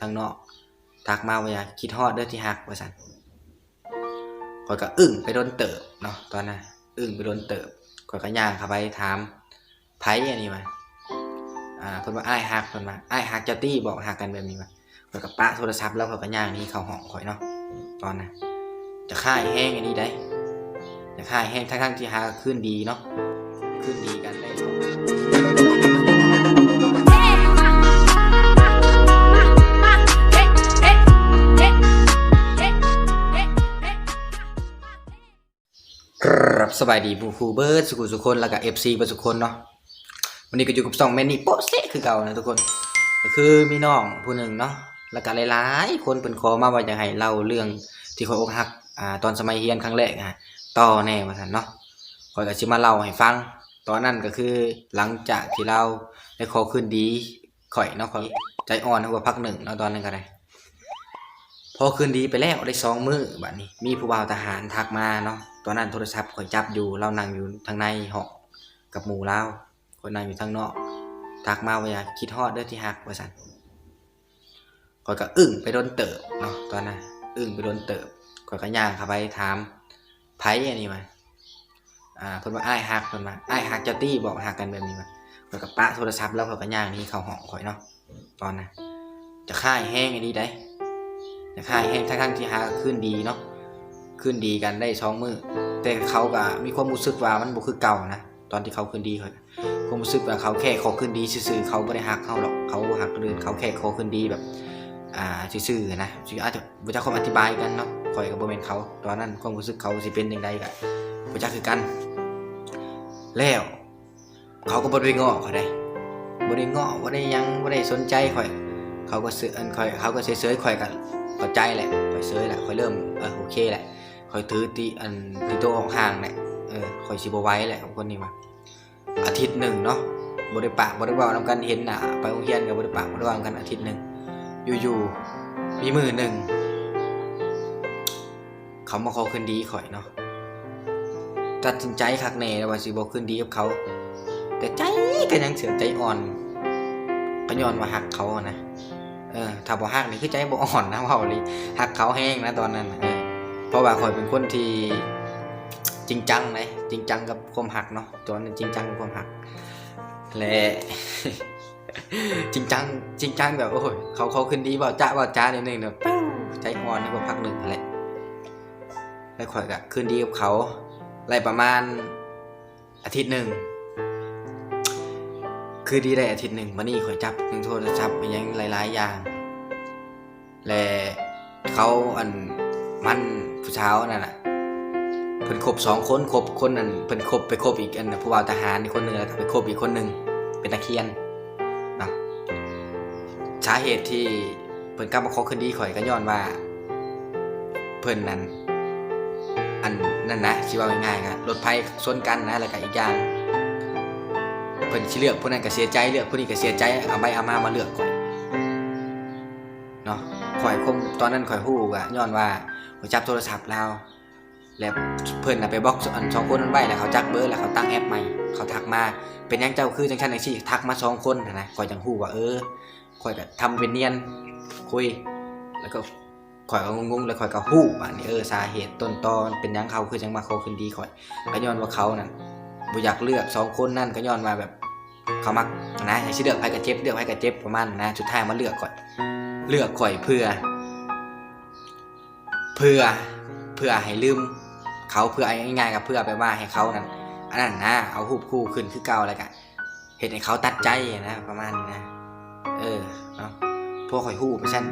ทางนอกทักมาว่าอยากคิดฮอดเด้อที่ฮักว่าซั่นข่อยก็อึ้งไปโดนเติบเนาะตอนนั้นอึ้งไปโดนเติบข่อยก็ย่างเข้าไปถามไผอันนี้มาอ่าเพิ่นว่าอ้ายฮักเพิ่นว่าอ้ายฮักเจ้าตี้บอกฮักกันแบบนี้มาข่อยก็ปะโทรศัพท์แล้วข่อยก็ย่างนี้เข้าห้องข่อยเนาะตอนนั้นจะค่ายแห้งอันนี้ได้จะค่ายแห้งทั้งๆที่หาคืนดีเนาะคืนดีกัน บสบายดีผู้ครูเบิร์ดสุขุสุคนแล้วก็เอฟซีเบิร์ดสุคนเนาะวันนี้ก็อยู่กับสองแมนนี่โป๊ะเซะคือเก่านะทุกคน ก็คือมีน้องผู้หนึ่งเนาะแล้วก็หลายๆ คนเป็นขอมาว่าอยากให้เล่าเรื่องที่คอยอกหักอ่าตอนสมัยเรียนครั้งแรกอะต่อแน่ว่าซั่นเนาะคอยก็สิมาเล่าให้ฟัง ตอนนั้นก็คือหลังจากที่เราได้ขอคืนดีข่อยเนาะข่อยใจอ่อนหัวพักหนึ่งเนาะตอนนั้นก็ได้ พอคืนดีไปแล้วได้สองมื้อบัดนี้ มีผู้บ่าวทหารทักมาเนาะตอนนั้นโทรศัพท์ข่อยจับอยู่เรานั่งอยู่ทางในห้องกับหมู่เราข่อยนั่งอยู่ทางนอกทักมาว่าอยากคิดฮอดเด้อที่ฮักว่าซั่นข่อยก็อึ้งไปโดนเติบเนาะตอนนั้นอึ้งไปโดนเติบข่อยก็ย่างเข้าไปถามไผอันนี้มาอ่าเพิ่นว่าอ้ายฮักเพิ่นว่าอ้ายฮักเจ้าตี้บอกฮักกันแบบนี้มาข่อยก็ปะโทรศัพท์แล้วข่อยก็ย่างนี้เข้าห้องข่อยเนาะตอนนั้นจะค่ายแห้งอันนี้ได้ ค่ายแห้งทั้งๆที่หาคืนดีเนาะคืนดีกันได้สองมือแต่เขาก็มีความรู้สึกว่ามันบ่คือเก่านะตอนที่เขาคืนดีเขาความรู้สึกว่าเขาแค่ขอคืนดีซื่อๆเขาบ่ได้ฮักเขาหรอกเขาฮักคนอื่นเขาแค่ขอคืนดีแบบอ่าซื่อๆนะอาจจะบ่จักความอธิบายกันเนาะข่อยก็บ่แม่นเขาตอนนั้นความรู้สึกเขาสิเป็นจังไดก็บ่จักคือกัน แล้วเขาก็บ่ได้งอเขาได้บ่ได้งอบ่ได้ยังบ่ได้สนใจข่อย เขาก็ซื้ออันข่อยเขาก็เฉยๆข่อยก็เข้าใจแหละข่อยเฉยแหละข่อยเริ่มเออโอเคแหละข่อยถือตีอันตีโตของห่างแหละเออข่อยสิบไว้แหละกับคนนี้มาอาทิตย์หนึ่งเนาะบ่ได้ปะบ่ได้เว้านำกันเห็นหนาไปโรงเรียนก็บ่ได้ปะบ่ได้เว้านำกันอาทิตย์หนึ่งอยู่ๆมีมือหนึ่งเขามาขอคืนดีข่อยเนาะตัดสินใจคักแน่แล้วว่าสิบ่คืนดีกับเขา แต่ใจก็ยังเสือใจอ่อนก็ย้อนว่าฮักเขาอะนะ ออถ้าบ่ฮักนี่คือใจบ่อ่อนนะเว่าเลยฮักเขาแห้งนะตอนนั้นเออเพราะว่าข่อยเป็นคนที่จริงจังเลยจริงจังกับความฮักเนาะตอนนั้นจริงจังกับความฮักและจริงจังจริงจังแบบโอ้ยเขาเขาขึ้นดีเปล่าจ้าเปล่าจ้านิดนึงเนาะปิ้วใจอ่อนในควาพักหนึ่งแหละแล้วข่อยก็ขึ้นดีกับเขาอะไรประมาณอาทิตย์หนึ่ง คือดีได้อาทิตย์หนึ่งมานี่ข่อยจับหนึ่งโทรศัพท์ไปยังหลาย ๆ อย่าง และเขาอันมันผู้เช้านั่นน่ะเพิ่นคบสองคนคบคนนั้นเพิ่นคบไปคบอีกอันผู้บ่าวทหารอีกคนหนึงแล้วไปคบอีกคนหนึงเป็นนักเรียนนะสาเหตุที่เพิ่นกลับมาคบคืนดีข่อยก็ย้อนว่า เพิ่นนั้น อันนั่นนะสิว่าง่ายๆก็รถไฟชนกันนะแล้วก็อีกอย่าง พิ่นสิเลือกผู้นั้นก็เสียใจเลือกผู้นี้ก็เสียใจเอาไปเอามามาเลือกข่อยเนาะข่อยคมตอนนั้นข่อยฮู้ก็ย้อนว่าข่อยจับโทรศัพท์แล้วแล้วเพิ่นน่ะไปบล็อกอันสองคนนั้นไว้แล้วเขาจักเบอร์แล้วเขาตั้งแอปใหม่เขาทักมาเป็นยังเจ้าคือจังซั่นจังซี่ทักมาสองคนนะข่อยจังฮู้ว่าเออข่อยก็ทำเป็นเนียนคุย แล้วก็ข่อยก็งงๆแล้วข่อยก็ฮู้ว่านี่เออสาเหตุต้นตอนเป็นยังเขาคือจังมาเขาคืนดีข่อยก็ย้อนว่าเขานั่นบ่อยากเลือกสองคนนั่นก็ย้อนมาแบบ เขามักนะให้สิเลือกไผกับเจ็บเลือกไผกับเจ็บประมาณนะสุดท้ายมาเลือกก่อนเลือกข่อยเพื่อ เพื่อเพื่อให้ลืม เขาเพื่อง่ายๆกับเพื่อไปว่าให้เขานั้นอันนั้นนะเอารูปคู่ขึ้นคือเก่าแล้วกันเห็นให้เขาตัดใจนะ ประมาณนี้นะเออเนาะพวกข่อยฮู้ไปชั้น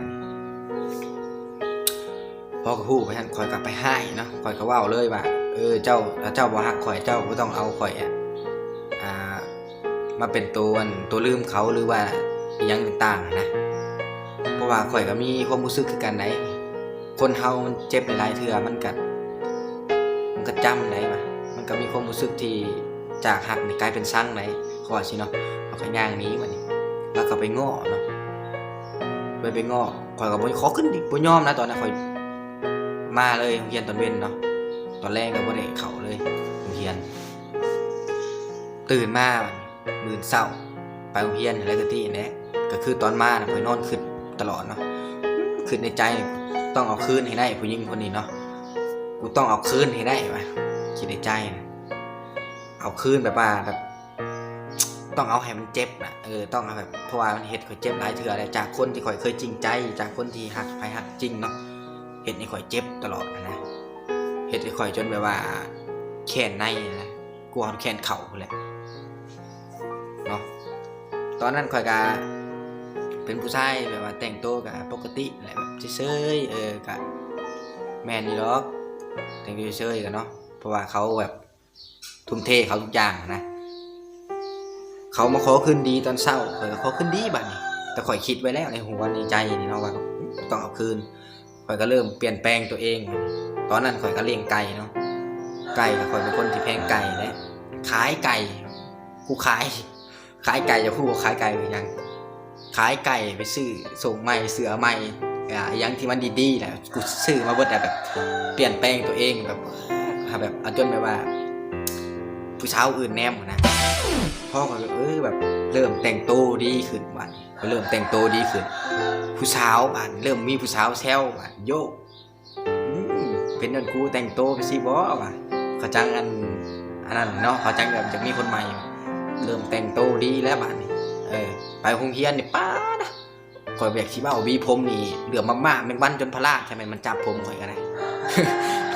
พอก็ฮู้ไปชั้นข่อยกลับไปให้เนาะข่อยก็ว้าเลยว่าเออเจ้าถ้าเจ้าบ่ฮักข่อยเจ้าก็ต้องเอาข่อยอะ มาเป็นตัวอันตัวลืมเขาหรือว่ายังต่างๆนะ เพราะว่าข่อยก็มีความรู้สึกคือกันไหน คนเฮามันเจ็บหลายเทื่อมันก็มันก็จำไหนมามันก็มีความรู้สึกที่จากหักกลายเป็นซังไหนขอสิเนาะเอาขย่างนี้มานี่แล้วก็ไปง้อเนาะไปไปง้อข่อยก็บ่ขอขึ้นดิบ่ยอมนะตอนนั้นข่อยมาเลยโรงเรียนตอนเว้นเนาะตอนแรกก็บ่ได้เข้าเลยโรงเรียน ตื่นมา มือเช้าไปโรงเรียนอะไรก็ที่นี่ก็คือตอนมาน่ะข่อยนอนขึ้นตลอดเนาะขึ้นในใจต้องเอาคืนให้ได้ผู้หญิงคนนี้เนาะกูต้องเอาคืนให้ได้วะคิดในใจนะเอาคืนแบบว่าแบบต้องเอาให้มันเจ็บนะเออต้องเอาแบบเพราะว่ามันเห็ดข่อยเจ็บหลายเถื่ออะไรจากคนที่ข่อยเคยจริงใจ จากคนที่หักไปหักจริงเนาะเห็ดให้ข่อยเจ็บตลอดนะเห็ดให้ข่อยจนแบบว่าแขนในนะกลัวแขนเข่าพุ่นแหละเนาะ ตอนนั้นข่อยกะเป็นผู้ชายแบบว่าแต่งตัวกับปกติแหละแบบเฉยๆเออกับแมนนี่หรอกแต่งตัวเฉยกันเนาะเพราะว่าเขาแบบทุ่มเทเขาทุกอย่างนะ เขามาขอคืนดีตอนเศร้าข่อขอคืนดีบัดนี้แต่ข่อยคิดไว้แล้วในหัวในใจนี่เนาะว่าต้องเอาคืนข่อยก็เริ่มเปลี่ยนแปลงตัวเอง ตอนนั้นข่อยก็เลี้ยงไก่เนาะไก่ข่อยเป็นคนที่แพงไก่และขายไก่กูขาย ขายไก่จะพูดว่าขายไก่เป็นยัง ขายไก่ไปซื้อส่งใหม่เสือใหม่อ่ายังที่มันดีๆแหละกูซื้อมาเบิดแต่แบบ เปลี่ยนแปลงตัวเองแบบแบบเอาจนแบบว่า ผู้สาวอื่นแนมนะพ่อก็เออแบบเริ่มแต่งตัวดีขึ้นบันก็เริ่มแต่งตัวดีขึ้น ผู้สาวบัดเริ่มมีผู้สาวแซวบัดโยกเป็นนั่นกูแต่งตัวไปสิบ่ว่ะเขาจังอันอันนั้นเนาะเขาจังแบบจะมีคนใหม่ เริ่มแต่งตัวดีแล้วบัดนี้เออ ไปโรงเรียนนี่ป้านะข่อยแบบสิเว้าวีผมนี่เหลือมากๆแม่งวันจนพลาดใช่ไหมมันจับผมข่อยก็ได้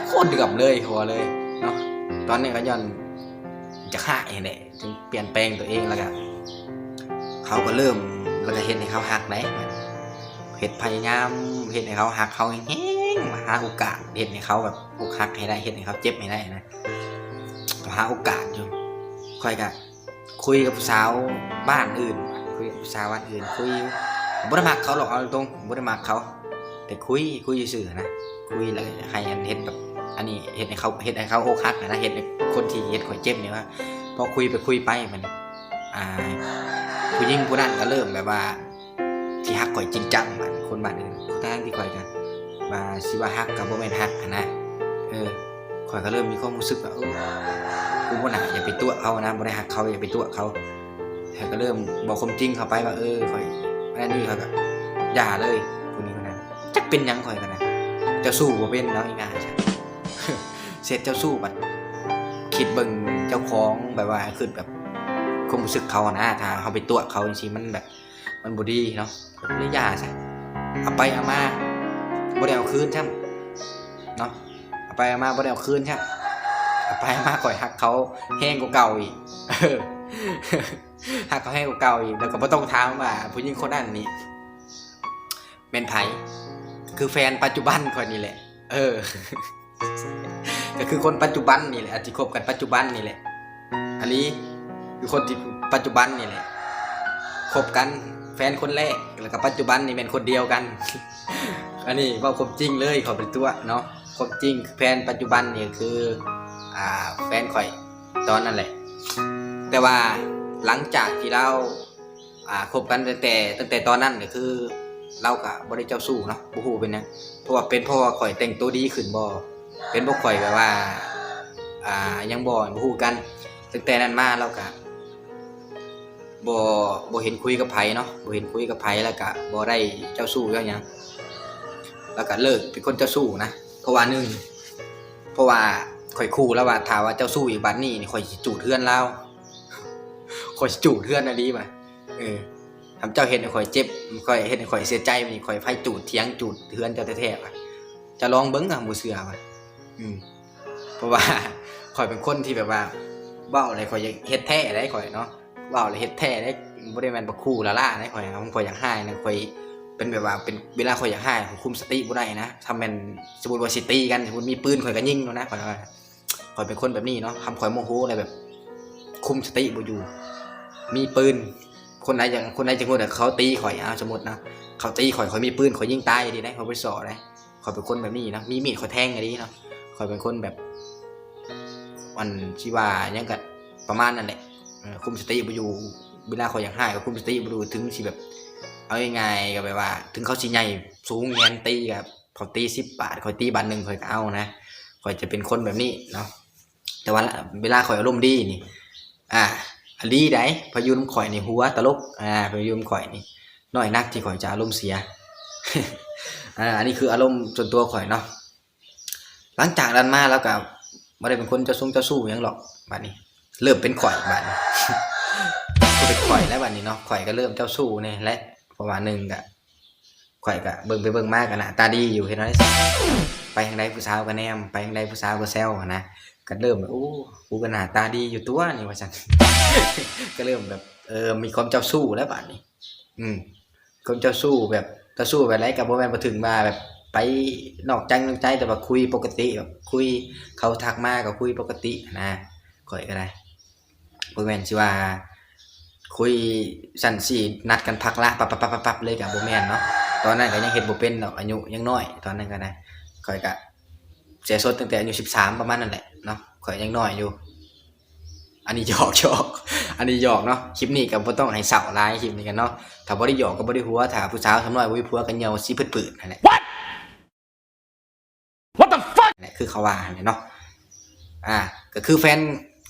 โคตรเดือมเลยหัวเลยเนาะตอนนี้ก็ย้อนจะฆ่าเองแหละจึงเปลี่ยนแปลงตัวเองแล้วก็เขาก็เริ่มแล้วก็เห็นให้เขาหักไหนเห็ดพยายามเห็นให้เขาหักเขาแห้งมาหาโอกาสเห็นให้เขาแบบอกหักให้ได้เห็นให้เขาเจ็บให้ได้นะหาโอกาสอยู่ค่อยกับ คุยกับสาวบ้านอื่น คุยกับสาวบ้านอื่น คุยบ่ได้มักเขาหรอกเอาตรงบ่ได้มักเขา แต่คุยคุยซื่อๆนะ คุยแล้วให้อันเห็นแบบ อันนี้เห็นให้เขาเห็นให้เขาโอกหักนะเห็นให้คนที่เห็นข่อยเจ็บเนี่ยว่าพอคุยไปคุยไปมัน อ่าผู้หญิงผู้นั้นก็เริ่มแบบว่าที่ฮักข่อยจริงจังมันคนบ้านอื่นทางที่ข่อยกันว่าสิวาฮักกับบ่แมนฮักนะเออข่อยก็เริ่มมีความรู้สึกว่าเออ กูบ่น่าอย่าไปตัวเขานะบ่ได้ฮักเขาอย่าไปตัวเขาแต่ก็เริ่มบอกความจริงเข้าไปว่าเออข่อยอันนี้ข่อยก็อย่าเลยผู้นี้คนนั้นจักเป็นยังข่อยกันนะเจะสู้บ่เป็นเนาะอีง่ายใช่เสร็จเจ้าสู้บัดคิดเบิ่งเจ้าของแบบว่าคือแบบความรู้สึกเขานะถ้าเขาไปตัวเขาจริงๆมันแบบ มันบ่ดีเนาะเลยยาใช่เอาไปเอามาบ่ได้เอาคืนใช่เนาะเอาไปเอามาบ่ได้เอาคืนใช่ ไปเอามาก่อยหักเขาแห้งกว่าเก่าอีกหักเขาแห้งกว่าเก่าอีกแล้วก็บ่ต้องถามว่าผู้หญิงคนนั้นนี่แม่นไผคือแฟนปัจจุบันคนนี้แหละ เออ ก็คือคนปัจจุบันนี่แหละที่คบกันปัจจุบันนี่แหละอันนี้คือคนที่ปัจจุบันนี่แหละคบกันแฟนคนแรกแล้วก็ปัจจุบันนี่เป็นคนเดียวกัน อันนี้ว่าความจริงเลยขอเป็นตัวเนาะความจริงแฟนปัจจุบันนี่คือ อ่าแฟนข่อยตอนนั้นแหละ แต่ว่าหลังจากที่เราอ่าคบกันตั้งแต่ตั้งแต่ตอนนั้นก็คือเรากับ่ได้เจ้าสู้เนาะบ่ฮู้เป็นหยังเพราะว่าเป็นเพราะว่าข่อยแต่งตัวดีขึ้นบ่เป็นพวกข่อยแบบว่าอ่ายังบ่บ่ฮู้กันตั้งแต่นั้นมาเราก็บ่บ่เห็นคุยกับไผเนาะบ่เห็นคุยกับไผแล้วก็บ่ได้เจ้าสู้เจ้าหยังแล้วก็เลิกเป็นคนเจ้าสู้นะเพราะว่าหนึ่งเพราะว่า ข่อยคู่แล้วว่าถ้าว่าเจ้าสู้อีกบัดนี้นี่ข่อยจูดเทือนเราข่อยจูดเทือนอันนี้มาเออทำเจ้าเฮ็ดให้ข่อยเจ็บข่อยเฮ็ดให้ข่อยเสียใจมันข่อยไฟจูดเถียงจูดเทือนเจ้าแท้ๆว่ะจะลองเบิ่งอะบ่เชื่อว่ะอืมเพราะว่าข่อยเป็นคนที่แบบว่าเว้าอะไรข่อยเฮ็ดแท้ได้ข่อยเนาะเว้าอะไรเฮ็ดแท้ได้บ่ได้แม่นบ่คู่ละล่าได้ข่อยครับข่อยอยากให้นะข่อย เป็นแบบว่าเป็นเวลาข่อยอยากให้ข่อยคุมสติบ่ได้นะถ้าแม่นสมมุติว่าสิตีกันสมมุติมีปืนข่อยก็ยิงเนาะนะข่อยว่าข่อยเป็นคนแบบนี้เนาะทำข่อยโมโหอะไรแบบ คุมสติบ่อยู่ มีปืน คนไหนอย่างคนไหนจังว่เขาตีข่อยเอะสมมุตินะเขาตีข่อยข่อยมีปืนข่อยยิงตายดีนะข่อยไปสอได้ข่อยเป็นคนแบบนี้นะมีมีดข่อยแทงอันนี้เนาะคอยเป็นคนแบบวันชีว่ายังกับประมาณนั่นแหละคุมสติบ่อยู่เวลาคอยอยากให้ก็คุมสติบ่อยู่ถึงสิแบบ เอาง่ายๆก็แบบว่า ถึงเขาสิใหญ่สูงแงนตีกับเขาตีสิบบาทคอยตีบาทหนึ่งคอยเอานะคอยจะเป็นคนแบบนี้เนาะแต่ว่าเวลาคอยอารมณ์ดีนี่ อ่าอันดีได้พายุนข่อยในหัวตลกอ่าพายุนข่อยนี่น้อยนักที่ข่อยจะอารมณ์เสียอ่าอันนี้คืออารมณ์ส่วนตัวข่อยเนาะหลังจากนั้นมาแล้วก็บ่ได้เป็นคนเจ้าซุ่งเจ้าสู้ยังหรอกบัดนนี้ เริ่มเป็นข่อยบัดนนี้ก็เป็นข่อยแล้วบัดนนี้เนาะข่อยก็เริ่มเจ้าสู้เนี่ยและ ประมาณหนึ่งก็ข่อยก็เบิ่งไปเบิ่งมากกันนะตาดีอยู่เฮ็น้อยสิไปทางใดผู้สาวก็แนมไปทางใดผู้สาวก็แซวนะก็เริ่มแบบโอ้กูก็หน้าตาดีอยู่ตัวนี่ว่าซั่นก็เริ่มแบบเออมีความเจ้าสู้แล้วบัดนี้อืมความเจ้าสู้แบบเจ้าสู้แบบไรกับบ่แมนบ่ถึงมาแบบไปนอกใจนอกใจแต่ว่าคุยปกติแบบคุยเขาทักมาก็คุยปกตินะข่อยก็ได้บ่แม่นสิว่า คุยสั่นสินัดกันพักละปับปับปับปับปับเลยกับบ่แม่นเนาะตอนนั้นก็ยังเฮ็ดบ่เป็นดอกอายุยังน้อย ตอนนั้นก็ได้ข่อยก็เสียสดตั้งแต่อายุ13ประมาณนั่นแหละเนาะข่อยยังน้อยอยู่ อันนี้หยอกหยอกอันนี้หยอกเนาะคลิปนี้ก็บ่ต้องให้เศร้าหลายคลิปนี้กันเนาะถ้าบ่ได้หยอกก็บ่ได้หัวถ้าผู้สาวสำน้อยบ่มีผัวก็เหี่ยวสิปืดๆนั่นแหละ What the fuck? นั่นแหละคือเขาว่าเนี่ยเนาะอ่าก็คือแฟน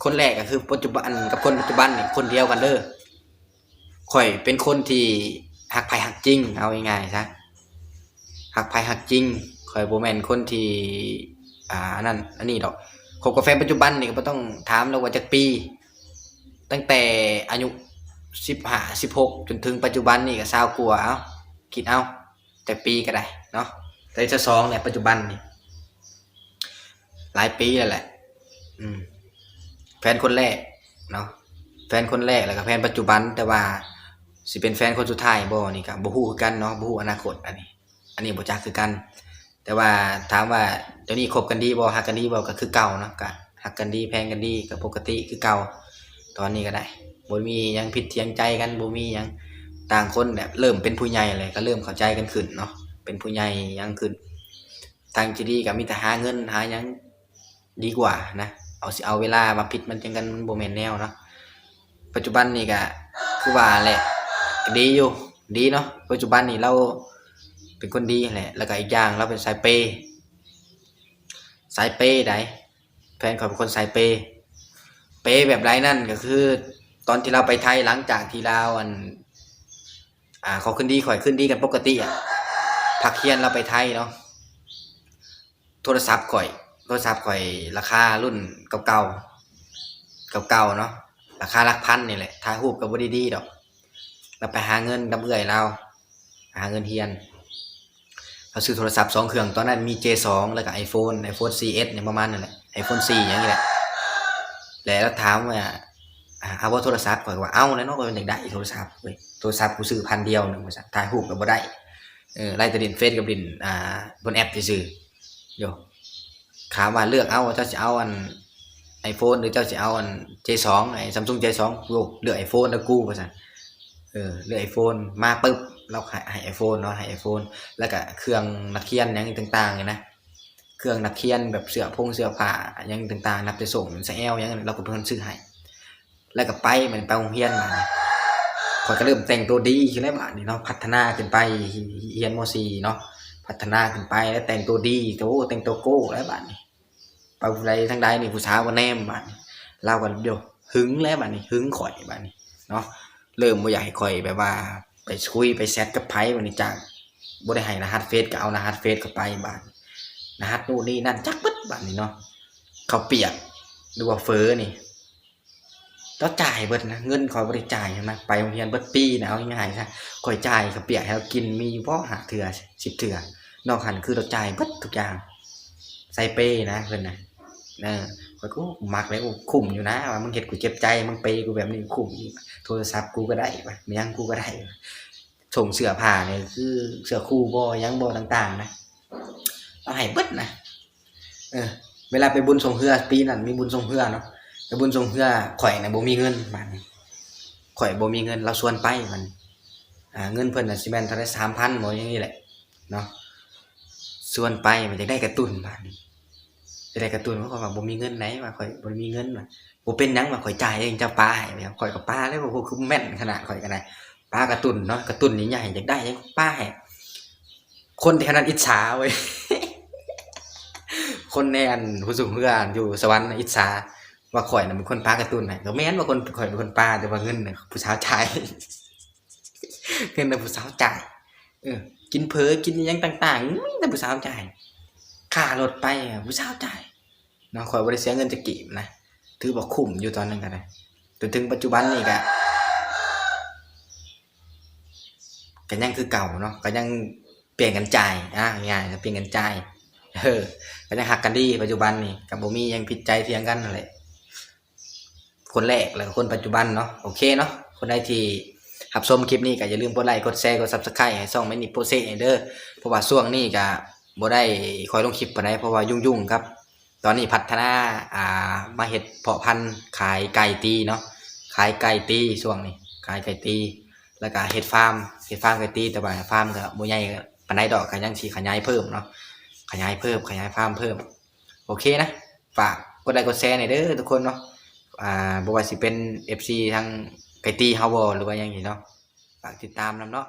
คนแรกก็คือปัจจุบันกับคนปัจจุบันนี่คนเดียวกันเด้อ ข่อยเป็นคนที่หักไผหักจริง เอาง่ายๆซะหักไผหักจริงข่อยโบแมนคนที่ อ่านนั้นอันนี้ดอกคบกับแฟนปัจจุบันนี่ก็ต้องถามแล้วว่าจักปี ตั้งแต่อายุ15 16จนถึงปัจจุบันนี่ก็20กว่าเอาคิดเอา แต่ปีก็ได้เนาะแต่จะสองเนี่ยปัจจุบันนี่หลายปีแล้วแหละ อืม แฟนคนแรกเนาะแฟนคนแรกแล้วก็แฟนปัจจุบันแต่ว่า สิเป็นแฟนคนสุดท้ายบ่นี่ก็บ่ฮู้คือกันเนาะบ่ฮู้อนาคตอันนี้ อันนี้บ่จักคือกัน แต่ว่าถามว่าเดี๋ยวนี้คบกันดีบ่ฮักกันดีบ่ก็คือเก่าเนาะก็ฮักกันดีแพงกันดีก็ปกติคือเก่าตอนนี้ก็ได้บ่มียังผิดเถียงใจกันบ่มียังต่างคนแบบเริ่มเป็นผู้ใหญ่เลยก็เริ่มเข้าใจกันขึ้นเนาะเป็นผู้ใหญ่ยังขึ้นทางที่ดีก็มีแต่หาเงินหายังดีกว่านะเอาสิเอาเวลามาผิดมันจังกันบ่แมนแนวเนาะปัจจุบันนี่ก็คือว่าแหละ ดีอยู่ดีเนาะปัจจุบันนี่เราเป็นคนดีแหละแล้วก็อีกอย่างเราเป็นสายเปย์สายเปย์ไดแฟนเขาเป็นคนสายเปย์เปย์แบบไรนั่นก็คือ ตอนที่เราไปไทยหลังจากที่เราอัน อ่าเขาขึ้นดีข่อยขึ้นดีกันปกติอะพักเคียนเราไปไทยเนาะโทรศัพท์ข่อย โทรศัพท์ข่อยราคารุ่นเก่าๆเก่าๆเนาะราคาหลักพันนี่แหละถ่ายรูปก็บ่ได้ดีดอก เราไปหาเงินกับเอื่อยเราหาเงินเฮียนเราซื้อโทรศัพท์สองเครื่องตอนนั้นมี J2 แล้วก็ iPhone iPhone 4S เนี่ยประมาณนั่นแหละ iPhone 4อย่างนี้แหละแล้วเราถามว่าเอาว่าโทรศัพท์ข่อยก็ว่าเอาแล้วนาะก็เป็นอยากได้โทรศัพท์เว้ยโทรศัพท์กูซื้อพันเดียวหนึงว่าซั่นถ่ายรูปก็บ่ได้เออไล่ตะดินเฟซกับดินอ่าบนแอปซื่อโยถามว่าเลือกเอาเจ้าจะเอาอันไอโฟนหรือเจ้าจะเอาอัน J2 ไอ้ Samsung J2 โยเลือกไอโฟนแล้วกูว่าซั่น เออเลือไอโฟนมาปึ๊บเราห้ให้ไอโฟนเนาะให้ไอโฟนแล้วก็เครื่องนักเขียนยังต่างๆเนี่ยนะเครื่องนักเขียนแบบเสื้อพงเสื้อผ้ายังต่างๆนับจะส่งใส่แอลยังเราก็เป็นคนซื้อให้แล้วก็ไปมันไปโรงเรียนมาข่อยก็เริ่มแต่งตัวดีขึ้นแล้วบ้าดนี้เนาะพัฒนาขึ้นไปเรียนม .4 เนาะพัฒนาขึ้นไปแล้วแต่งตัวดีโอ้แต่งตัวโก้แล้วบัดนี้ไปผู้ใดทั้งใดนี่ผู้สาวก็แนมบัดนี้เล่ากันเดียวหึงแล้วบัดนี้หึงข่อยบัดนี้เนาะ เริ่มบ่อยากให้ข่อยแบบว่า ไปคุยไปแชทกับไผบัดนี้จากบ่ได้ให้รหัสเฟซก็เอารหัสเฟซเข้าไปบัดรหัสนู่นนี่นั่นจักเบิดบัดนี้เนาะเขาเปียกหรือว่าเฟอนี่ต้องจ่ายเบิดนะเงินข่อยบ่ได้จ่ายใช่ไหมไปโรงเรียนเบิดปีนะเอาง่ายๆซะข่อยจ่ายเขาเปียกให้เรากินมีอยู่บ่หาเทื่อ10เทื่อนอกหันคือเราจ่ายเบิดทุกอย่างใส่เป้นะเพิ่อนนะเออ ข้อยก็มักเลยโอ้คุ้มอยู่นะว่ามึงเฮ็ดกูเจ็บใจมึงเปย์กูแบบนี้คุ้มอีกโทรศัพท์กูก็ได้ปะมียังกูก็ได้ส่งเสื้อผ้าเนี่ยคือเสื้อคู่บ่หยังบ่ต่างๆ นะเอาให้เบิดนะเออ เวลาไปบุญส่งเฮือปีนั้นมีบุญส่งเฮือเนาะไปบุญส่งเฮือข่อยน่ะบ่มีเงินบาดนี้ข่อยบ่มีเงิน เราชวนไปมันอ่าเงินเพิ่นน่ะสิแม่นเท่าได3,000บ่อย่างนี้แหละเนาะส่วนไปมันจะได้กระตุ้นบาดนี้ จะได้กระตุนเพราะว่าบ่มีเงินไหนว่าข่อยบ่มีเงินว่าบ่เป็นหยังว่าข่อยจ่ายเองเจ้าป้าให้แล้วข่อยก็ป้าแล้วบ่คือแม่นขนาดข่อยก็ได้ป้ากระตุนเนาะกระตุ้นใหญ่ๆอยากได้ยังป้าให้คนแถวนั้นอิจฉาเว้ยคนในอันผู้สูงเฮืออยู่สวรรค์อิจฉาว่าข่อยน่ะเป็นคนป้ากระตุ้นให้ก็แม่นว่าคนข่อยเป็นคนป้าแต่ว่าเงินน่ะผู้สาวจ่ายเงินน่ะผู้สาวจ่ายเออกินเผลอกินยังต่างๆมีแต่ผู้สาวจ่ายค่ารถไปผู้สาวจ่าย นาะข่อยบ่ได้เสียเงินจักกีบนะถือว่าคุ้มอยู่ตอนนั้นก็ได้จนถึงปัจจุบันนี่ก็ก็ยังคือเก่าเนาะก็ยังเปลี่ยนกันจ่ายอะง่ายๆก็เปลี่ยนกันจ่ายเออก็ยังหักกันดีปัจจุบันนี่ก็บ่มีหยังผิดใจเถียงกันนั่นแหละคนแรกแล้วก็คนปัจจุบันเนาะโอเคเนาะคนใดที่รับชมคลิปนี้ก็อย่าลืมกดไลค์กดแชร์กด Subscribe ให้ช่องแมนิโปเซ่เด้อเพราะว่าช่วงนี้ก็บ่ได้คอยลงคลิปปานใดเพราะว่ายุ่งๆครับ อนนี้พัฒนาอ่ามาเฮ็ดเพาะพันธุ์ขายไก่ตีเนาะขายไก่ตีช่วงนี้ขายไก่ตี แล้วก็เฮ็ดฟาร์มเฮ็ดฟาร์มไก่ตีแต่ว่าฟาร์มก็บ่ใหญ่ปานใดดอกก็ยังสิขยายเพิ่มเนาะขยายเพิ่มขยายฟาร์มเพิ่ม โอเคนะฝากกดไลค์กดแชร์หน่อยเด้อทุกคนเนาะอ่าบ่ว่าสิเป็น FC ทางไก่ตีเฮาบ่หรือว่ายังนี่เนาะฝากติดตามนำเนาะ